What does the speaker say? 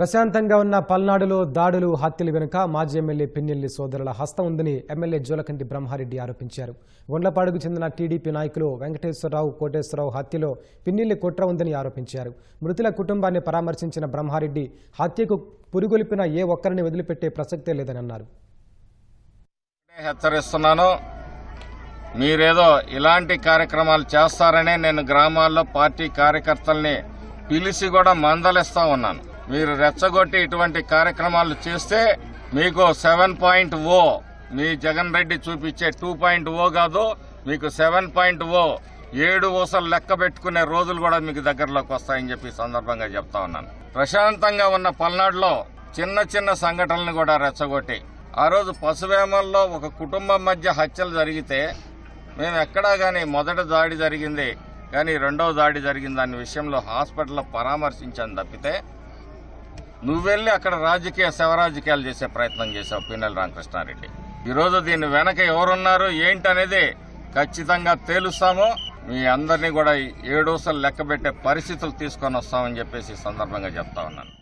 ప్రశాంతంగా ఉన్న పల్నాడులో దాడులు హత్యలు వెనుక మాజీ ఎమ్మెల్యే పిన్నెల్లి సోదరుల హస్తం ఉందని ఎమ్మెల్యే జోలకంటి బ్రహ్మారెడ్డి ఆరోపించారు. గుండ్లపాడుకు చెందిన టీడీపీ నాయకులు వెంకటేశ్వరరావు కోటేశ్వరరావు హత్యలో పిన్నెల్లి కుట్ర ఉందని ఆరోపించారు. మృతుల కుటుంబాన్ని పరామర్శించిన బ్రహ్మారెడ్డి హత్యకు పురిగొలిపిన ఏ ఒక్కరిని వదిలిపెట్టే ప్రసక్తే లేదని అన్నారు హెచ్చరిస్తున్నాను. మీరేదో ఇలాంటి కార్యక్రమాలు చేస్తారనే నేను గ్రామాల్లో పార్టీ కార్యకర్తల్ని పిలిచి కూడా మందలిస్తా ఉన్నాను. మీరు రెచ్చగొట్టి ఇటువంటి కార్యక్రమాలు చేస్తే మీకు సెవెన్ పాయింట్ ఓ మీ జగన్ రెడ్డి చూపించే టూ పాయింట్ ఓ కాదు మీకు సెవెన్ పాయింట్ ఓ ఏడు ఊసలు లెక్క పెట్టుకునే రోజులు కూడా మీకు దగ్గరలోకి వస్తాయని చెప్పి సందర్భంగా చెప్తా ఉన్నాను. ప్రశాంతంగా ఉన్న పల్నాడులో చిన్న చిన్న సంఘటనలు కూడా రెచ్చగొట్టి ఆ రోజు పశువేమల్లో ఒక కుటుంబం మధ్య హత్యలు జరిగితే మేము ఎక్కడా కానీ మొదట దాడి జరిగింది కానీ రెండవ దాడి జరిగింది దాని విషయంలో హాస్పిటల్లో పరామర్శించాను తప్పితే నువ్వు వెళ్ళి అక్కడ రాజకీయ శవరాజకీయాలు చేసే ప్రయత్నం చేశావు పిన్నెల రామకృష్ణారెడ్డి. ఈరోజు దీని వెనక ఎవరున్నారు ఏంటనేది ఖచ్చితంగా తేలుస్తాము. మీ అందరినీ కూడా ఏడోసలు లెక్క పెట్టే పరిస్థితులు తీసుకొని వస్తామని చెప్పేసి సందర్భంగా చెప్తా ఉన్నాను.